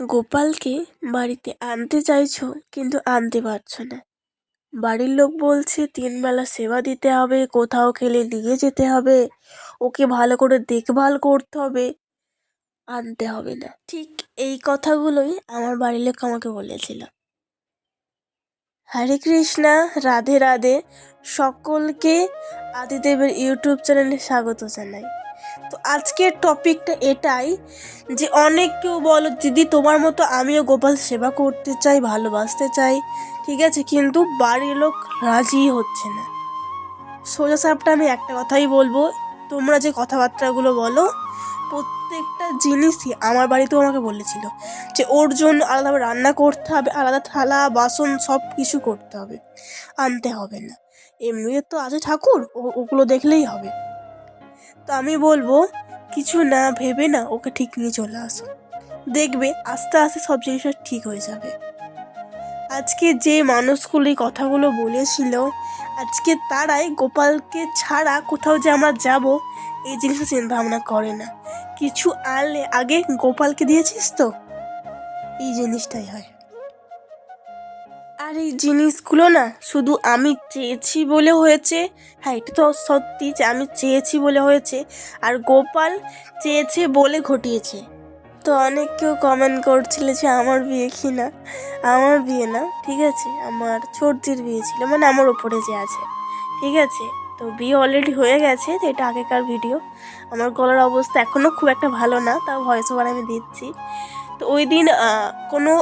গোপালকে বাড়িতে আনতে চাইছো কিন্তু আনতে পারছ না। বাড়ির লোক বলছে, তিনবেলা সেবা দিতে হবে, কোথাও খেলে নিয়ে যেতে হবে, ওকে ভালো করে দেখভাল করতে হবে, আনতে হবে না। ঠিক এই কথাগুলোই আমার বাড়ির লোক আমাকে বলেছিল। হরে কৃষ্ণা, রাধে রাধে। সকলকে আদিদেবের ইউটিউব চ্যানেলে স্বাগত জানাই। তো আজকের টপিকটা এটাই যে অনেক কেউ বলো, দিদি, তোমার মতো আমিও গোপাল সেবা করতে চাই, ভালোবাসতে চাই। ঠিক আছে, কিন্তু বাড়ির লোক রাজি হচ্ছে না। সোজা সাপটা আমি একটা কথাই বলব, তোমরা যে কথাবার্তাগুলো বলো, প্রত্যেকটা জিনিসই আমার বাড়িতেও আমাকে বলেছিল যে ওর জন্য আলাদাভাবে রান্না করতে হবে, আলাদা থালা, বাসন, সব কিছু করতে হবে, আনতে হবে না। এমনিতে তো আছে ঠাকুর ওগুলো দেখলেই হবে। তো আমি বলব, কিছু না ভেবে না ওকে ঠিক নিয়ে চলে আসো। দেখবে আস্তে আস্তে সব জিনিসটা ঠিক হয়ে যাবে। আজকে যে মানুষগুলি কথাগুলো বলেছিল, আজকে তারাই গোপালকে ছাড়া কোথাও যে আমরা যাব, এই জিনিসটা চিন্তা ভাবনা করে না। কিছু আনলে আগে গোপালকে দিয়েছিস তো? এই জিনিসটাই হয়। আর এই জিনিসগুলো না শুধু আমি চেয়েছি বলে হয়েছে। হ্যাঁ এটা তো সত্যি যে আমি চেয়েছি বলে হয়েছে আর গোপাল চেয়েছে বলে ঘটিয়েছে। তো অনেক কেউ কমেন্ট করছিল যে আমার বিয়ে কি না? আমার বিয়ে না, ঠিক আছে? আমার ছোটদের বিয়ে ছিল মানে আমার ওপরে যে আছে, ঠিক আছে? তো বিয়ে অলরেডি হয়ে গেছে, তো এটা আগেকার ভিডিও আমার গলার অবস্থা এখনও খুব একটা ভালো না, তাও ভয়েস ওভার আমি দিচ্ছি। তো ওই দিন কোনো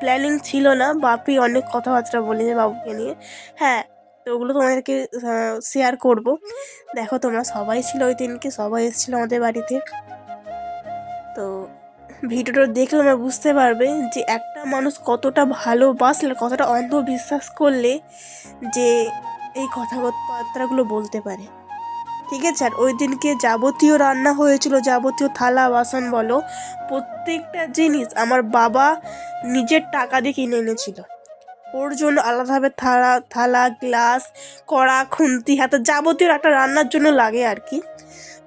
প্ল্যানিং ছিল না বাপি অনেক কথাবার্তা বলেছে বাবুকে নিয়ে। হ্যাঁ তো ওগুলো তোমাদেরকে শেয়ার করব। দেখো তোমরা সবাই ছিল ওই দিনকে, সবাই এসেছিল আমাদের বাড়িতে। তো ভিডিওটা দেখলে তোমরা বুঝতে পারবে যে একটা মানুষ কতটা ভালোবাসলে, কতটা অন্ধবিশ্বাস করলে যে এই কথাবার্তাগুলো বলতে পারে। ঠিক আছে? আর ওই দিনকে যাবতীয় রান্না হয়েছিল যাবতীয় থালা বাসন বলো প্রত্যেকটা জিনিস আমার বাবা নিজের টাকা দিয়ে কিনে এনেছিল। ওর জন্য আলাদাভাবে থালা থালা গ্লাস কড়া খুন্তি হাতে যাবতীয় একটা রান্নার জন্য লাগে আর কি।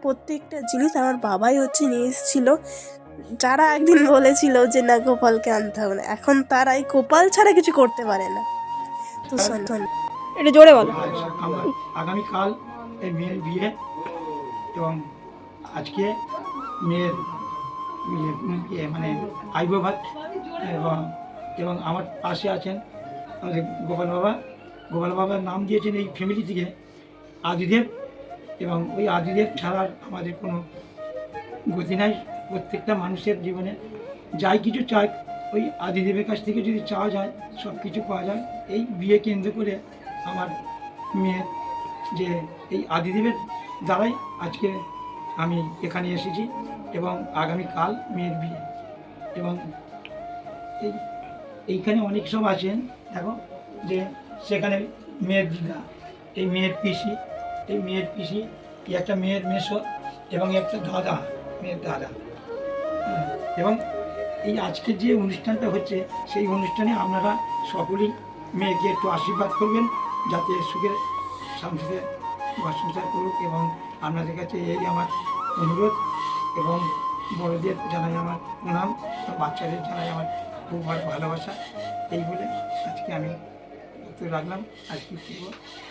প্রত্যেকটা জিনিস আমার বাবাই হচ্ছে নিয়ে এসেছিল। যারা একদিন বলেছিল যে না গোপালকে আনতে হবে না। এখন তারাই গোপাল ছাড়া কিছু করতে পারে না। তো শোন। এটা জোরে বলো। আগামীকাল এই মেয়ের বিয়ে। এবং আজকে মেয়ের ইয়ে, ইয়ে, মানে আইব ভাত এবং এবং আমার পাশে আছেন আমাদের গোপাল বাবা। গোপাল বাবার নাম দিয়েছেন এই ফ্যামিলি থেকে আদিদেব। এবং ওই আদিদেব ছাড়ার আমাদের কোনো গতি নাই প্রত্যেকটা মানুষের জীবনে। যাই কিছু চাই ওই আদিদেবের কাছ থেকে যদি চাওয়া যায় সব কিছু পাওয়া যায়। এই বিয়ে কেন্দ্র করে আমার মেয়ের যে এই আদিদেবের দ্বারাই আজকে আমি এখানে এসেছি এবং আগামীকাল মেয়ের বিয়ে। এবং এই, এইখানে অনেক সব আছেন, দেখো, যে সেখানে মেয়ের দিদা, এই মেয়ের পিসি, এই মেয়ের পিসি একটা মেয়ের মেসো এবং একটা দাদা, মেয়ের দাদা। এবং এই আজকের যে অনুষ্ঠানটা হচ্ছে, সেই অনুষ্ঠানে আপনারা সকলেই মেয়েকে একটু আশীর্বাদ করবেন, যাতে সুখে বাস সংসার করুক এবং আপনাদের কাছে এই আমার অনুরোধ এবং বড়দের জানাই আমার প্রণাম বাচ্চাদের জানাই আমার খুব ভালো ভালোবাসা। এই বলে আজকে আমি একটু রাখলাম। আর কি করব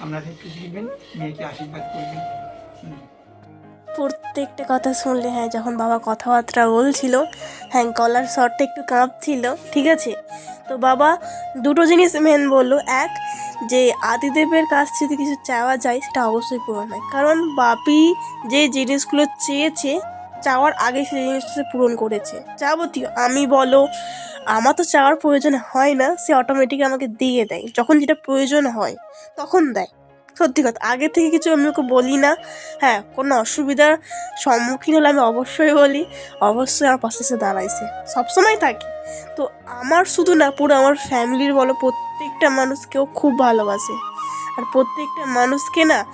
আপনারা একটু দেখবেন, মেয়েকে আশীর্বাদ করবেন। প্রত্যেকটা কথা শুনলে হ্যাঁ যখন বাবা কথাবার্তা বলছিল হ্যাঁ গলার স্বরটা একটু কাঁপছিল, ঠিক আছে? তো বাবা দুটো জিনিস মেন বলল। এক যে আদিদেবের কাছ থেকে কিছু চাওয়া যায়, সেটা অবশ্যই পূরণ হয়। কারণ বাপি যে জিনিসগুলো চেয়েছে, চাওয়ার আগে সেই জিনিসটা পূরণ করেছে। যাবতীয়, আমি বলো, আমার তো চাওয়ার প্রয়োজন হয় না, সে অটোমেটিক আমাকে দিয়ে দেয়। যখন যেটা প্রয়োজন হয়, তখন দেয়। সত্যি কথা, আগে থেকে কিছু আমি ওকে বলি না। হ্যাঁ কোনো অসুবিধার সম্মুখীন হলে আমি অবশ্যই বলি, অবশ্যই আমার পাশে এসে দাঁড়াইছে। সবসময় থাকি। তো আমার শুধু না, পুরো আমার ফ্যামিলির বলো প্রত্যেকটা মানুষকেও খুব ভালোবাসে। আর প্রত্যেকটা মানুষকে না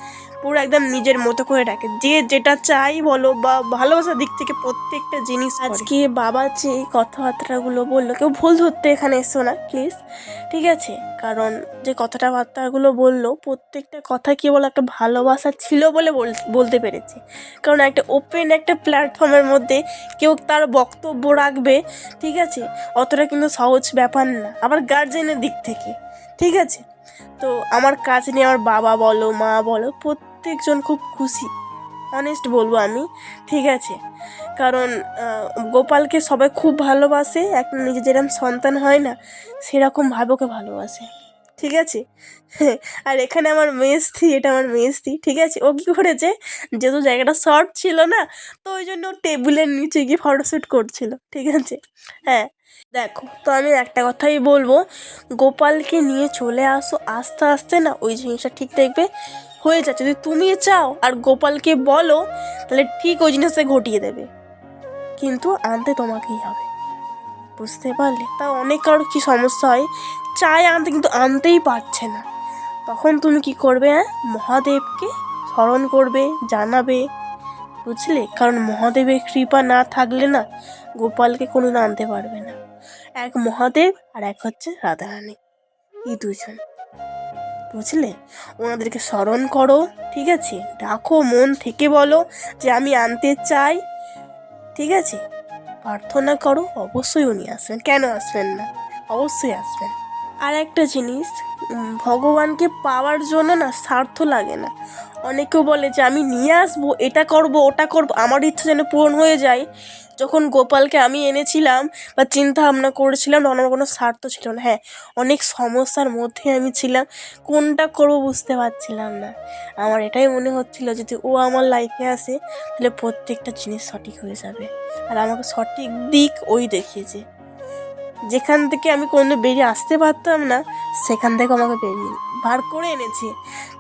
পুরো একদম নিজের মতো করে রাখে যে যেটা চাই বলো বা ভালোবাসার দিক থেকে প্রত্যেকটা জিনিস আজকে বাবা যে কথাবার্তাগুলো বলল, কেউ ভুল ধরতে এখানে এসো না প্লিজ ঠিক আছে? কারণ যে কথাটা বার্তাগুলো বলল, প্রত্যেকটা কথা কি বলো একটা ভালোবাসা ছিল বল- বলতে পেরেছি। কারণ একটা ওপেন একটা প্ল্যাটফর্মের মধ্যে কেউ তার বক্তব্য রাখবে, ঠিক আছে? অতটা কিন্তু সহজ ব্যাপার না। আবার গার্জেনের দিক থেকে। ঠিক আছে? তো আমার কাজ নিয়ে আমার বাবা বলো, মা বলো, প্রত্যেকজন খুব খুশি। অনেস্ট বলব আমি, ঠিক আছে? কারণ গোপালকে সবাই খুব ভালোবাসে একটা নিজে যেরকম সন্তান হয় না সেরকমভাবে ওকে ভালোবাসে। ঠিক আছে? আর এখানে আমার মেস্তি এটা আমার মেস্তি ঠিক আছে? ও কী করেছে? যেহেতু জায়গাটা শর্ট ছিল না, তো ওই জন্য টেবিলের নিচে গিয়ে ফটোশ্যুট করছিল, ঠিক আছে? হ্যাঁ। দেখো, তো আমি একটা কথাই বলব, গোপালকে নিয়ে চলে আসো আস্তে আস্তে না, ওই জিনিসটা ঠিক দেখবে হয়ে যাচ্ছে। যদি তুমি চাও আর গোপালকে বলো, তাহলে ঠিক ওই জিনিসটা ঘটিয়ে দেবে। কিন্তু আনতে তোমাকেই হবে। বুঝতে পারলে? তা অনেক কারোর কী সমস্যা হয় চায় আনতে কিন্তু আনতেই পারছে না। তখন তুমি কি করবে হ্যাঁ? মহাদেবকে স্মরণ করবে, জানাবে। বুঝলে? কারণ মহাদেবের কৃপা না থাকলে না গোপালকে কোনো আনতে পারবে না। এক মহাদেব আর এক হচ্ছে রাধারানী, এই দুজন। বুঝলে? ওনাদেরকে স্মরণ করো, ঠিক আছে? ডাকো, মন থেকে বলো যে আমি আনতে চাই, ঠিক আছে? প্রার্থনা করো, অবশ্যই উনি আসবেন। কেন আসবেন না? অবশ্যই আসবেন। আর একটা জিনিস ভগবানকে পাওয়ার জন্য না স্বার্থ লাগে না। অনেকেও বলে যে, আমি নিয়ে আসব, এটা করব, ওটা করব। আমার ইচ্ছা যেন পূরণ হয়ে যায়। যখন গোপালকে আমি এনেছিলাম বা চিন্তা ভাবনা করেছিলাম, তখন আমার কোনো স্বার্থ ছিল না। হ্যাঁ অনেক সমস্যার মধ্যে আমি ছিলাম। কোনটা করব বুঝতে পারছিলাম না। আমার এটাই মনে হচ্ছিল যদি ও আমার লাইফে আসে, তাহলে প্রত্যেকটা জিনিস সঠিক হয়ে যাবে। আর আমাকে সঠিক দিক ওই দেখিয়েছে। যেখান থেকে আমি কোনো বেরিয়ে আসতে পারতাম না, সেখান থেকে আমাকে বেরিয়ে বার করে এনেছে।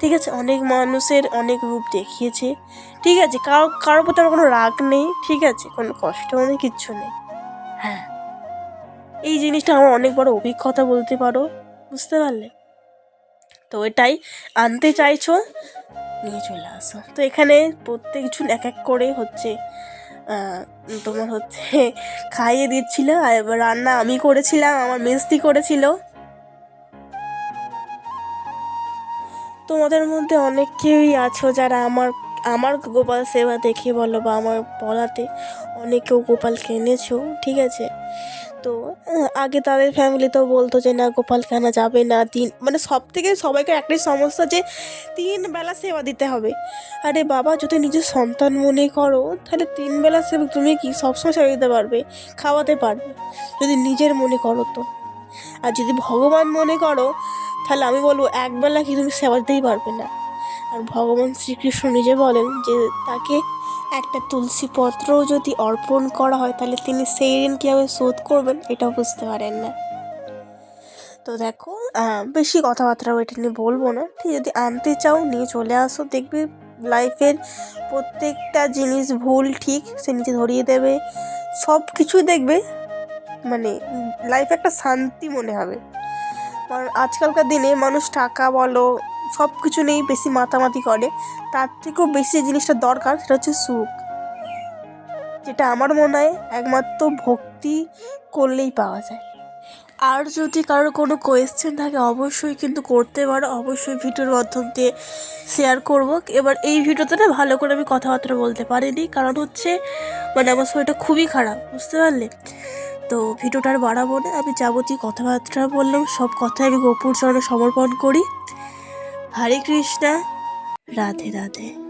ঠিক আছে, অনেক মানুষের অনেক রূপ দেখিয়েছে। ঠিক আছে, কারও, কারোর প্রতি আমার কোনো রাগ নেই, ঠিক আছে, কোনো কষ্টও নেই, কিচ্ছু নেই। হ্যাঁ এই জিনিসটা আমার অনেক বড় অভিজ্ঞতা বলতে পারো, বুঝতে পারলে? তো এটাই, আনতে চাইছো, নিয়ে চলে আসো। তো এখানে প্রত্যেকজন এক এক করে হচ্ছে তোমার হচ্ছে খাইয়ে দিচ্ছিল আর রান্না আমি করেছিলাম, আমার মিস্তি করেছিল। তোমাদের মধ্যে অনেক আছো যারা আমার আমার গোপাল সেবা দেখে বলো বা আমার বলাতে অনেকেও গোপালকে এনেছো, ঠিক আছে? তো আগে তাদের ফ্যামিলিতেও বলতো যে, না গোপাল কেনা যাবে না? তিন মানে সব থেকে সবাইকে একটাই সমস্যা যে, তিন বেলা সেবা দিতে হবে। আরে বাবা, যদি নিজের সন্তান মনে করো, তাহলে তিন বেলা সেবা তুমি কি সবসময় সেবা দিতে পারবে? খাওয়াতে পারবে, যদি নিজের মনে করো তো। আর যদি ভগবান মনে করো, তাহলে আমি বলব একবেলা কি তুমি সেবা দিতেই পারবে না। আর ভগবান শ্রীকৃষ্ণ নিজে বলেন যে, তাকে একটা তুলসী পত্রও যদি অর্পণ করা হয়, তাহলে তিনি সেই ঋণ কীভাবে শোধ করবেন এটাও বুঝতে পারেন না। তো দেখো বেশি কথাবার্তা এটা নিয়ে বলব না। ঠিক, যদি আনতে চাও, নিয়ে চলে আসো। দেখবে লাইফের প্রত্যেকটা জিনিস ভুল, ঠিক, সে নিচে ধরিয়ে দেবে। সব কিছুই দেখবে মানে লাইফে একটা শান্তি মনে হবে। কারণ আজকালকার দিনে মানুষ টাকা বলো সব কিছু নেই বেশি মাতামাতি করে, তার থেকেও বেশি যে জিনিসটা দরকার সেটা হচ্ছে সুখ। যেটা আমার মনে হয় একমাত্র ভক্তি করলেই পাওয়া যায়। আর যদি কারোর কোনো কোয়েশ্চেন থাকে, অবশ্যই কিন্তু করতে পারো। অবশ্যই ভিডিওর মাধ্যম দিয়ে শেয়ার করব। এবার এই ভিডিওতে না ভালো করে আমি কথাবার্তা বলতে পারিনি। কারণ হচ্ছে মানে আমার শরীরটা খুবই খারাপ, বুঝতে পারলে? তো ভিডিওটা আর বাড়াবো না। আমি যাবতীয় কথাবার্তা বললাম, সব কথাই আমি গোপুর চরণে সমর্পণ করি। হরে কৃষ্ণা রাধে রাধে